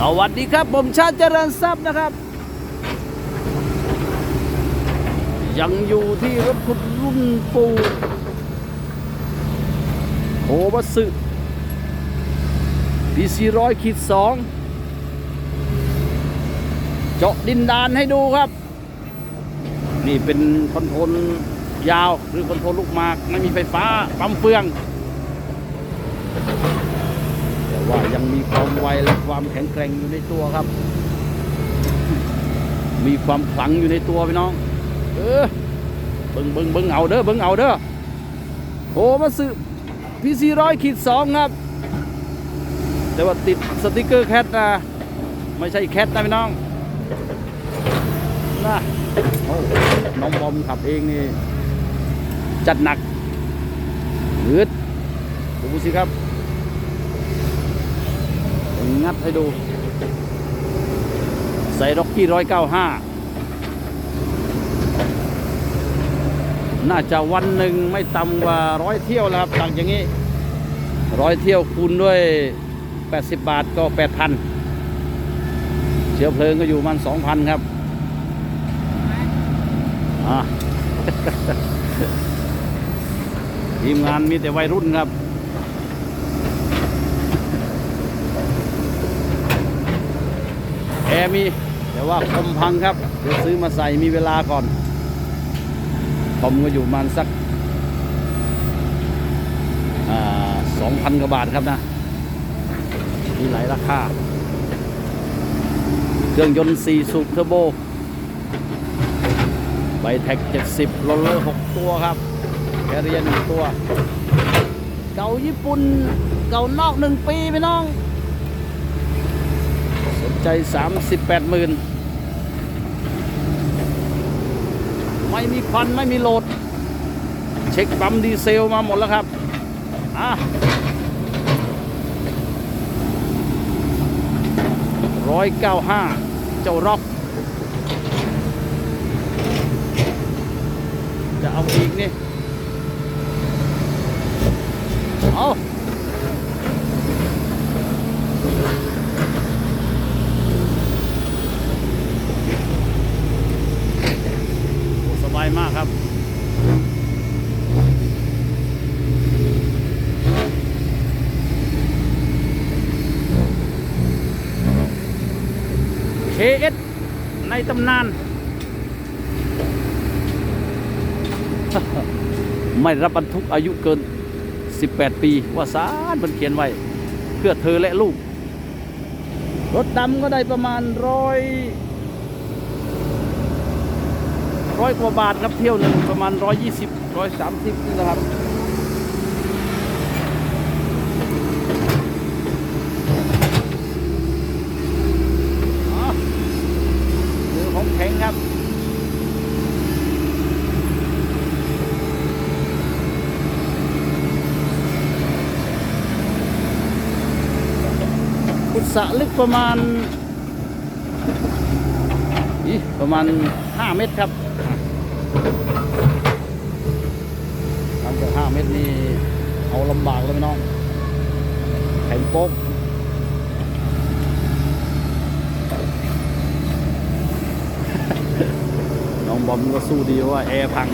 สวัสดีครับ ผมชาติเจริญทรัพย์นะครับ ยังอยู่ที่รถขุดรุ่นปูโคบัสึพีซีร้อยขีดสองเจาะดินดานให้ดูครับ นี่เป็นคอนโทรลยาว หรือคอนโทรลลูกหมาก ไม่มีไฟฟ้าปั๊มเฟือง ว่ายังมีความไวและความแข็งแกร่งอยู่ในตัวครับ มีความขลังอยู่ในตัวพี่น้อง เออเบิ้งเบิ้งเบิ้งเอาเด้อเบิ้งเอาเด้อโทรมาซื้อพีซีร้อยขีดสองครับ แต่ว่าติดสติกเกอร์แคทนะไม่ใช่แคทนะพี่น้องนะน้องบอมขับเองนี่ จัดหนักหืดดูสิครับ งัดให้ดู ใส่ร็อกกี้ร้อยเก้าห้าน่าจะวันหนึ่งไม่ต่ำกว่าร้อยเที่ยวแล้วครับตักอย่างนี้ร้อยเที่ยวคูณด้วย 80 บาทก็ 8,000 เชื้อเพลิงก็อยู่มัน 2,000 ครับทีมงานมีแต่วัยรุ่นครับ แอร์มี แต่ว่าคอมพังครับ เดี๋ยวซื้อมาใส่มีเวลาก่อน คอมก็อยู่มาณสักสองพันกว่าบาทครับนะ มีหลายราคา เครื่องยนต์ 4 สูบเทอร์โบ ไบแท็ก 70 โรลเลอร์ 6 ตัวครับแคเรียน 1 ตัว เก่าญี่ปุ่น เก่านอก 1 ปีพี่น้อง สนใจ 38หมื่นไม่มีควันไม่มีโหลด เช็คปั๊มดีเซลมาหมดแล้วครับ อะร้อยเก้าห้าเจ้าร็อก จะเอาอีกนี่ เอา สบายมากครับ KS ในตำนาน ไม่รับบรรทุกอายุเกิน 18 ปีว่าสารมันเขียนไว้ เพื่อเธอและลูก รถดำก็ได้ประมาณร้อยร้อยกว่าบาทครับเที่ยวหนึ่งประมาณร้อยยี่สิบร้อยสามสิบนี่นะครับ อ๋อคือของแข็งครับ ขุด สระลึกประมาณอีประมาณ 5 เมตรครับทำจาก5เมตรนี่เอาลำบากเลยพี่น้องแข็งโป๊กน้องบอมก็สู้ดีเพราะว่าแอร์พัง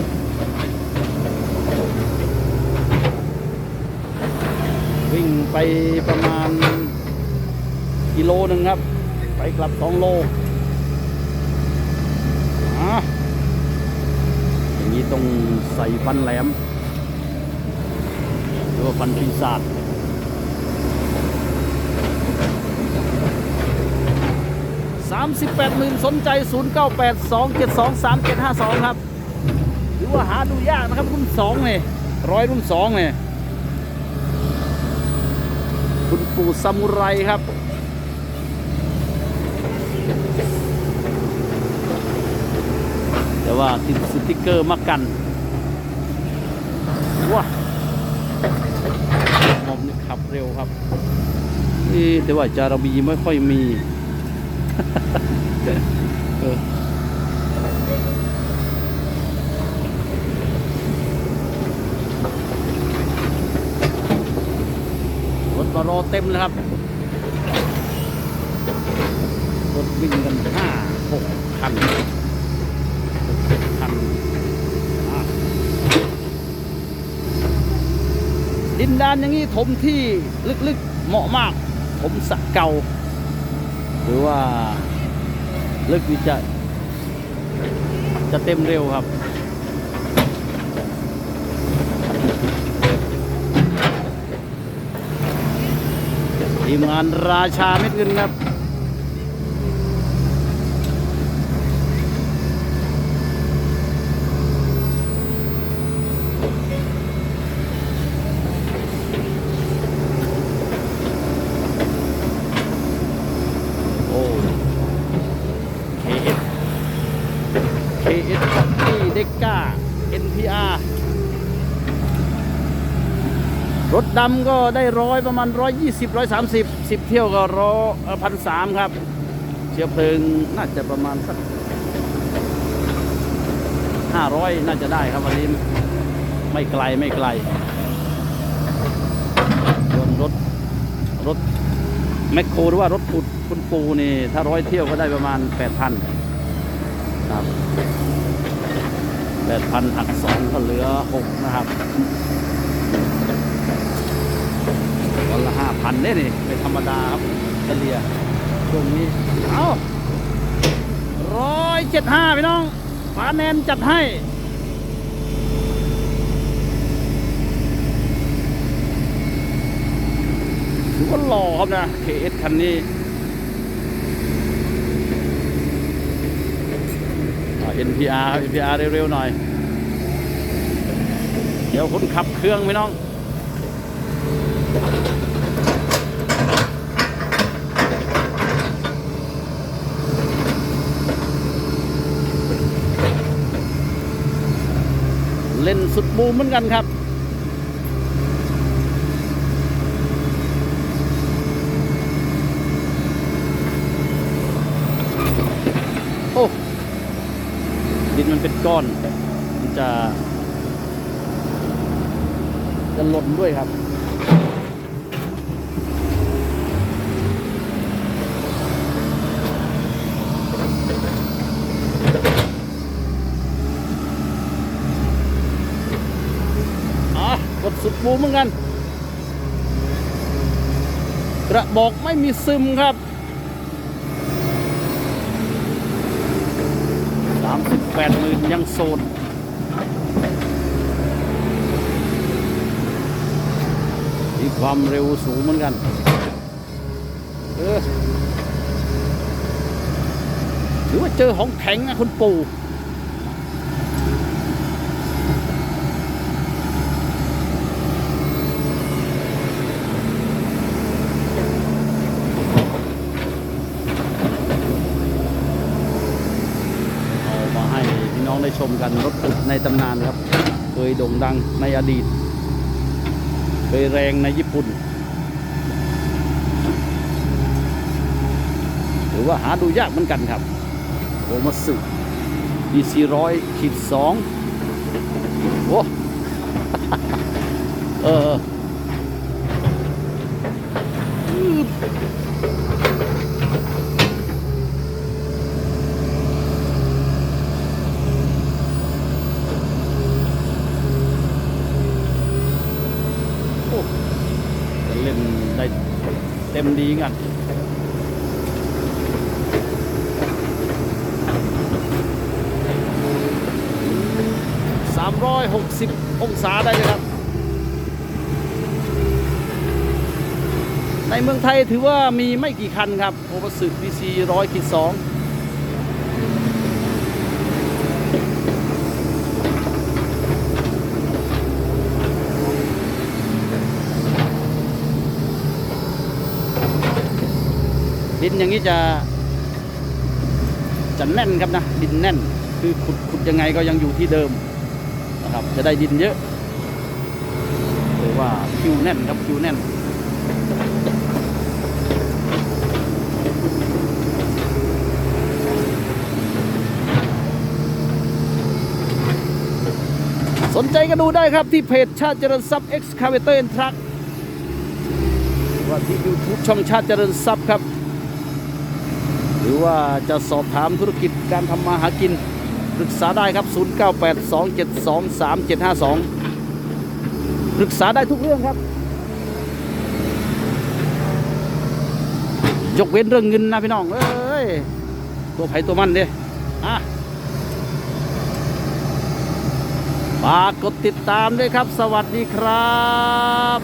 วิ่งไปประมาณ กิโลหนึ่งครับ ไปกลับสองโลอะอย่างนี้ต้องใส่ฟันแหลม หรือว่าฟันปีศาจสามสิบแปดหมื่นสนใจศูนย์เก้าแปดสองเจ็ดสองสามเจ็ดห้าสองครับ หรือว่าหาดูยากนะครับ รุ่นสองเนี่ยร้อยรุ่นสองเนี่ยคุณปู่ซามูไรครับ แต่ว่าติดสติกเกอร์มากันว้ามอมนี่ขับเร็วครับนี่แต่ว่าจาระบีไม่ค่อยมีเออรถมารอเต็มเลยครับ รถวิ่งกันห้าหกคัน หกเจ็ดคันอะดินดานอย่างนี้ถมที่ลึกๆเหมาะมาก ถมสะเก่า หรือว่าลึกวิจะจะเต็มเร็วครับทีมงานราชาเม็ดเงินครับ โอ้ KS KS ที่เด็กก้า NPR รถดำก็ได้ร้อยประมาณร้อยยี่สิบร้อยสามสิบสิบเที่ยวก็ร้อยพันสามครับ เชื้อเพลิงน่าจะประมาณสักห้าร้อยน่าจะได้ครับวันนี้ไม่ไกลไม่ไกลส่วนรถรถแมคโครหรือว่ารถขุดคุณปูนี่ ถ้าร้อยเที่ยวก็ได้ประมาณแปดพันครับแปดพันหักสองก็เหลือหกนะครับ วันละห้าพันเนี่ยนี่ไม่ธรรมดาครับเฉลี่ยช่วงนี้เอาร้อยเจ็ดห้าพี่น้องฝาแนนจัดให้ถือว่าหล่อครับนะ KS คันนี้อ่า NPR ครับ NPR เร็วๆหน่อย เดี๋ยวคนขับเครื่องพี่น้อง เล่นสุดบูมเหมือนกันครับ โอ้ดินมันเป็นก้อนมันจะ จะหล่นด้วยครับ อะกดสุด บูมเหมือนกัน กระบอกไม่มีซึมครับสามสิบแปดหมื่นยังโสดมีความเร็วสูงเหมือนกัน เออถือว่าเจอของแข็งนะคุณปู่ เอามาให้พี่น้องได้ ชมกันรถขุดในตำนานครับ เคยโด่งดังในอดีต เคยแรงในญี่ปุ่น หรือว่าหาดูยากเหมือนกันครับโอมาสึ DC ร้อยขีดสองโอ้เอออืมโอ้จะเล่นได้เต็มดีกัน 360 องศาได้เลยครับ ในเมืองไทยถือว่ามีไม่กี่คันครับโอเวอร์สึก DC ร้อยขีดสองดินอย่างนี้จะจะแน่นครับนะ ดินแน่น คือขุดขุดยังไงก็ยังอยู่ที่เดิม นะครับ จะได้ดินเยอะหรือว่าคิวแน่นครับคิวแน่นสนใจก็ดูได้ครับที่เพจชาติเจริญทรัพย์ Excavator and Truck ว่าที่ YouTube ช่องชาติเจริญทรัพย์ครับ หรือว่าจะสอบถามธุรกิจการทำมาหากิน ปรึกษาได้ครับ 0982723752 ปรึกษาได้ทุกเรื่องครับ ยกเว้นเรื่องเงินนะพี่น้องเอ้ย ตัวไผ่ตัวมันเด้อะฝากกดติดตามด้วยครับ สวัสดีครับ